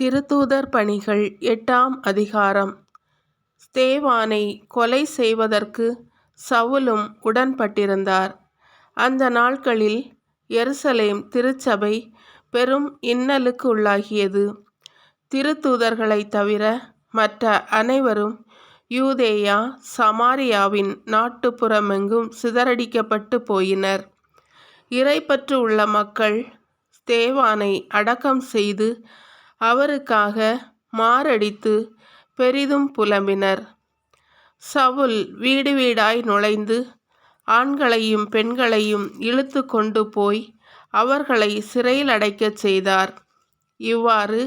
திருத்தூதர் பணிகள் எட்டாம் அதிகாரம் ஸ்தேவானை கொலை செய்வதற்கு சவுலும் உடன்பட்டிருந்தார். அந்த நாட்களில் எருசலேம் திருச்சபை பெரும் இன்னலுக்கு உள்ளாகியது. திருத்தூதர்களைத் தவிர மற்ற அனைவரும் யூதேயா சமாரியாவின் நாட்டுப்புறமெங்கும் சிதறடிக்கப்பட்டுப் போயினர். இறைப்பற்று உள்ள மக்கள் ஸ்தேவானை அடக்கம் செய்து அவருக்காக மாரடித்து பெரிதும் புலம்பினர். சவுல் வீடு வீடாய் நுழைந்து ஆண்களையும் பெண்களையும் இழுத்து கொண்டு போய் அவர்களைச் சிறையிலடைக்கச் செய்தார். இவ்வாறு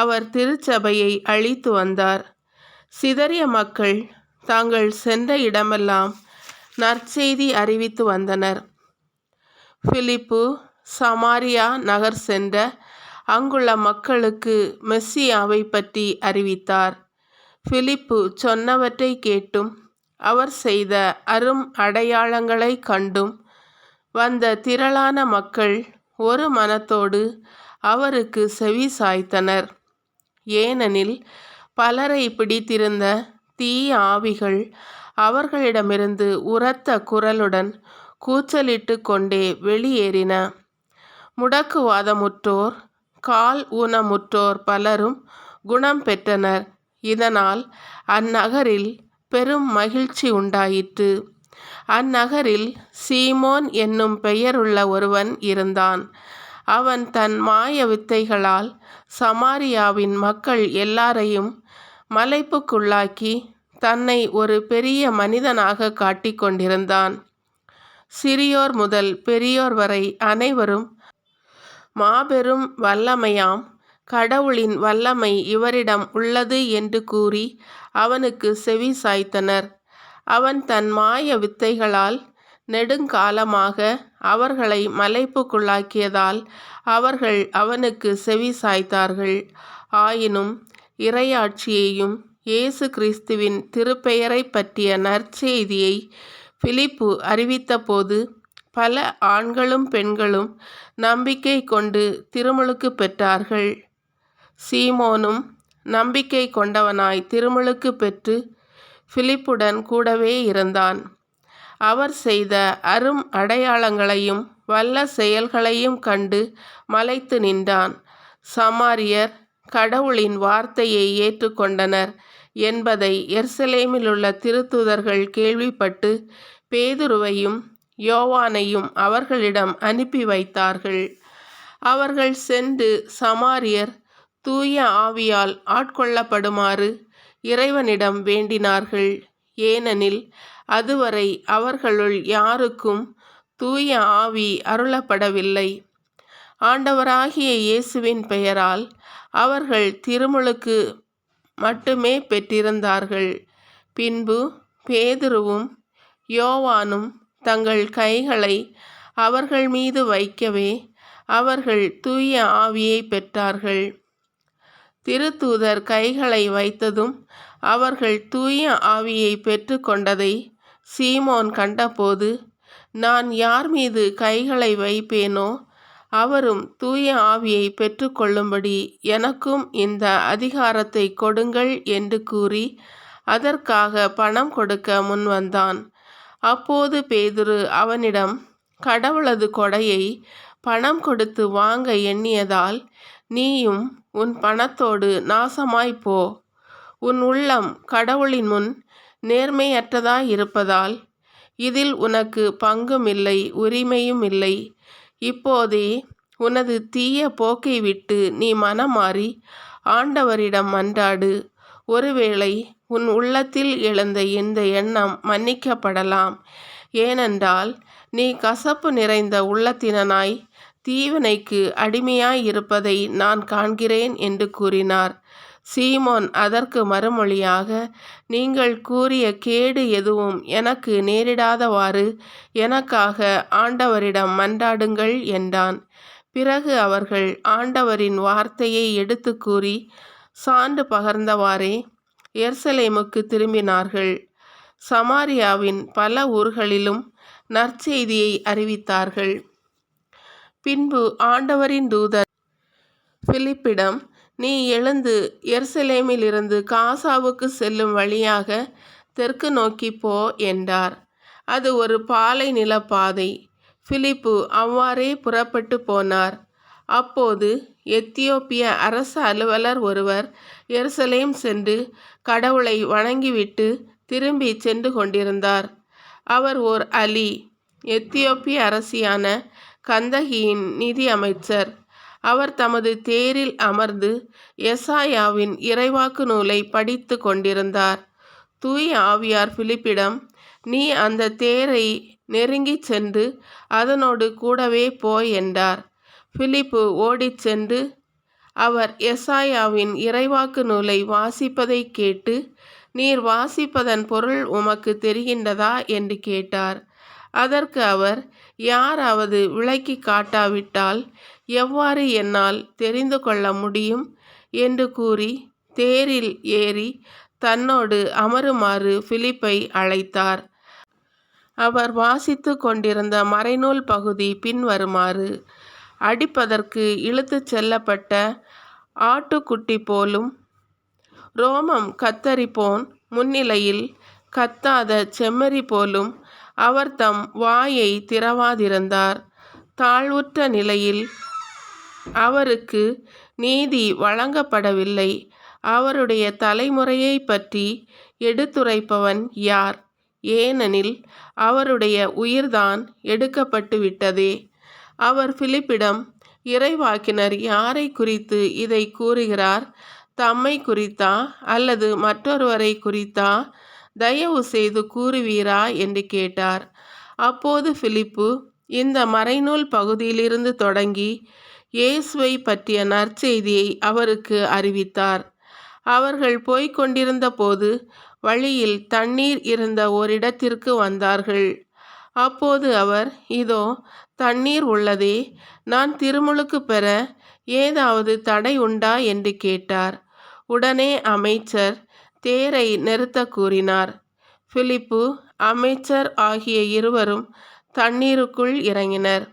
அவர் திருச்சபையை அழித்து வந்தார். சிதறிய மக்கள் தாங்கள் சென்ற இடமெல்லாம் நற்செய்தி அறிவித்து வந்தனர். பிலிப்பு சமாரியா நகர் சென்ற அங்குள்ள மக்களுக்கு மெஸ்ஸியாவை பற்றி அறிவித்தார். பிலிப்பு சொன்னவற்றைக் கேட்டும் அவர் செய்த அரும் அடையாளங்களைக் கண்டும் வந்த திரளான மக்கள் ஒரு மனத்தோடு அவருக்கு செவி சாய்த்தனர் ஏனெனில் பலரை பிடித்திருந்த தீய ஆவிகள் அவர்களிடமிருந்து உரத்த குரலுடன் கூச்சலிட்டுக் கொண்டே வெளியேறின. முடக்குவாதமுற்றோர் கால் ஊனமுற்றோர் பலரும் குணம் பெற்றனர். இதனால் அந்நகரில் பெரும் மகிழ்ச்சி உண்டாயிற்று. அந்நகரில் சீமோன் என்னும் பெயருள்ள ஒருவன் இருந்தான். அவன் தன் மாய வித்தைகளால் சமாரியாவின் மக்கள் எல்லாரையும் மலைப்புக்குள்ளாக்கி தன்னை ஒரு பெரிய மனிதனாக காட்டிக் கொண்டிருந்தான். சிறியோர் முதல் பெரியோர் வரை அனைவரும் மாபெரும் வல்லமையாம். கடவுளின் வல்லமை இவரிடம் உள்ளது என்று கூறி அவனுக்கு செவி சாய்த்தனர். அவன் தன் மாய வித்தைகளால் நெடுங்காலமாக அவர்களை மலைப்புக்குள்ளாக்கியதால் அவர்கள் அவனுக்கு செவி சாய்த்தார்கள். ஆயினும் இறையாட்சியையும் இயேசு கிறிஸ்துவின் திருப்பெயரைப் பற்றிய நற்செய்தியை பிலிப்பு அறிவித்தபோது பல ஆண்களும் பெண்களும் நம்பிக்கை கொண்டு திருமுழுக்கு பெற்றார்கள். சீமோனும் நம்பிக்கை கொண்டவனாய் திருமுழுக்கு பெற்று பிலிப்புடன் கூடவே இருந்தான். அவர் செய்த அரும் அடையாளங்களையும் வல்ல செயல்களையும் கண்டு மலைத்து நின்றான். சமாரியர் கடவுளின் வார்த்தையை ஏற்றுக்கொண்டனர் என்பதை எர்சலேமிலுள்ள திருத்துதர்கள் கேள்விப்பட்டு பேதுருவையும் யோவானையும் அவர்களிடம் அனுப்பி வைத்தார்கள். அவர்கள் சென்று சமாரியர் தூய ஆவியால் ஆட்கொள்ளப்படுமாறு இறைவனிடம் வேண்டினார்கள். ஏனெனில் அதுவரை அவர்களுள் யாருக்கும் தூய ஆவி அருளப்படவில்லை. ஆண்டவராகிய இயேசுவின் பெயரால் அவர்கள் திருமுழுக்கு மட்டுமே பெற்றிருந்தார்கள். பின்பு பேதுருவும் யோவானும் தங்கள் கைகளை அவர்கள் மீது வைக்கவே அவர்கள் தூய ஆவியைப் பெற்றார்கள். திருத்தூதர் கைகளை வைத்ததும் அவர்கள் தூய ஆவியை பெற்று கொண்டதை சீமோன் கண்டபோது நான் யார் மீது கைகளை வைப்பேனோ அவரும் தூய ஆவியை பெற்றுக்கொள்ளும்படி எனக்கும் இந்த அதிகாரத்தை கொடுங்கள் என்று கூறி அதற்காக பணம் கொடுக்க முன்வந்தான். அப்போது பேதுரு அவனிடம் கடவுளது கொடையை பணம் கொடுத்து வாங்க எண்ணியதால் நீயும் உன் பணத்தோடு நாசமாய்ப்போ உன் உள்ளம் கடவுளின் முன் நேர்மையற்றதாய் நேர்மையற்றதாயிருப்பதால் இதில் உனக்கு பங்கும் இல்லை உரிமையும் இல்லை இப்போதே உனது தீய போக்கை விட்டு நீ மனமாறி ஆண்டவரிடம் மன்றாடு. ஒருவேளை உன் உள்ளத்தில் எழுந்த இந்த எண்ணம் மன்னிக்கப்படலாம். ஏனென்றால் நீ கசப்பு நிறைந்த உள்ளத்தினனாய் தீவினைக்கு அடிமையாயிருப்பதை நான் காண்கிறேன் என்று கூறினார். சீமோன் அதற்கு மறுமொழியாக நீங்கள் கூறிய கேடு எதுவும் எனக்கு நேரிடாதவாறு எனக்காக ஆண்டவரிடம் மன்றாடுங்கள் என்றான். பிறகு அவர்கள் ஆண்டவரின் வார்த்தையை எடுத்து கூறி சான்று பகர்ந்தவாறே எர்சலேமுக்கு திரும்பினார்கள். சமாரியாவின் பல ஊர்களிலும் நற்செய்தியை அறிவித்தார்கள். பின்பு ஆண்டவரின் தூதர் பிலிப்பிடம் நீ எழுந்து எருசலேமிலிருந்து காசாவுக்கு செல்லும் வழியாக தெற்கு நோக்கி போ என்றார் அது ஒரு பாலை நிலப்பாதை பிலிப்பு அவ்வாறே புறப்பட்டு போனார் அப்போது எத்தியோப்பிய அரச அலுவலர் ஒருவர் எருசலேம் சென்று கடவுளை வணங்கிவிட்டு திரும்பி சென்று கொண்டிருந்தார். அவர் ஓர் அலி எத்தியோப்பிய அரசியான கந்தகியின் நிதி அமைச்சர். அவர் தமது தேரில் அமர்ந்து எசாயாவின் இறைவாக்கு நூலை படித்து கொண்டிருந்தார். தூய ஆவியார் பிலிப்பிடம் நீ அந்த தேரை நெருங்கிச் சென்று அதனோடு கூடவே போய் என்றார். பிலிப்பு ஓடிச் சென்று அவர் எசாயாவின் இறைவாக்கு நூலை வாசிப்பதைக் கேட்டு நீர் வாசிப்பதன் பொருள் உமக்கு தெரிகின்றதா என்று கேட்டார். அதற்கு அவர் யாராவது விளக்கி காட்டாவிட்டால் எவ்வாறு என்னால் தெரிந்து கொள்ள முடியும் என்று கூறி தேரில் ஏறி தன்னோடு அமருமாறு பிலிப்பை அழைத்தார். அவர் வாசித்து கொண்டிருந்த மறைநூல் பகுதி பின்வருமாறு அடிப்பதற்கு இழுத்துச் செல்லப்பட்ட ஆட்டுக்குட்டி போலும் ரோமம் கத்தரிப்போன் முன்னிலையில் கத்தாத செம்மறி போலும் அவர் தம் வாயை திறவாதிருந்தார். தாழ்வுற்ற நிலையில் அவருக்கு நீதி வழங்கப்படவில்லை. அவருடைய தலைமுறையை பற்றி எடுத்துரைப்பவன் யார்? ஏனெனில் அவருடைய உயிர்தான் எடுக்கப்பட்டு விட்டதே அவர் பிலிப்பிடம் இறைவாக்கினர் யாரை குறித்து இதை கூறுகிறார்? தம்மை குறித்தா? அல்லது மற்றொருவரை குறித்தா? தயவு செய்து கூறுவீரா? என்று கேட்டார். அப்போது பிலிப்பு இந்த மறைநூல் பகுதியிலிருந்து தொடங்கி இயேசுவை பற்றிய நற்செய்தியை அவருக்கு அறிவித்தார். அவர்கள் போய்க் கொண்டிருந்த போது வழியில் தண்ணீர் இருந்த ஓரிடத்திற்கு வந்தார்கள். அப்போது அவர் இதோ தண்ணீர் உள்ளதே நான் திருமுழுக்கு பெற ஏதாவது தடை உண்டா? என்று கேட்டார். உடனே அமைச்சர் தேரை நிறுத்த கூறினார். பிலிப்பு அமைச்சர் ஆகிய இருவரும் தண்ணீருக்குள் இறங்கினர்.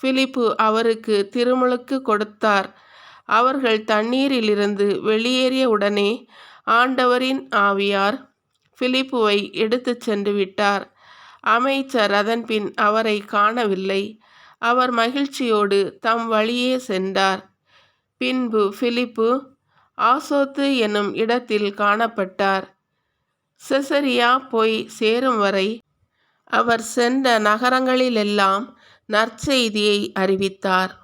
பிலிப்பு அவருக்கு திருமுழுக்கு கொடுத்தார். அவர்கள் தண்ணீரிலிருந்து வெளியேறிய உடனே ஆண்டவரின் ஆவியார் பிலிப்புவை எடுத்துச் சென்று விட்டார். அமைச்சர் அதன்பின் அவரை காணவில்லை. அவர் மகிழ்ச்சியோடு தம் வழியே சென்றார். பின்பு பிலிப்பு ஆசோத்து என்னும் இடத்தில் காணப்பட்டார். செசரியா போய் சேரும் வரை அவர் சென்ற நகரங்களிலெல்லாம் நற்செய்தியை அறிவித்தார்.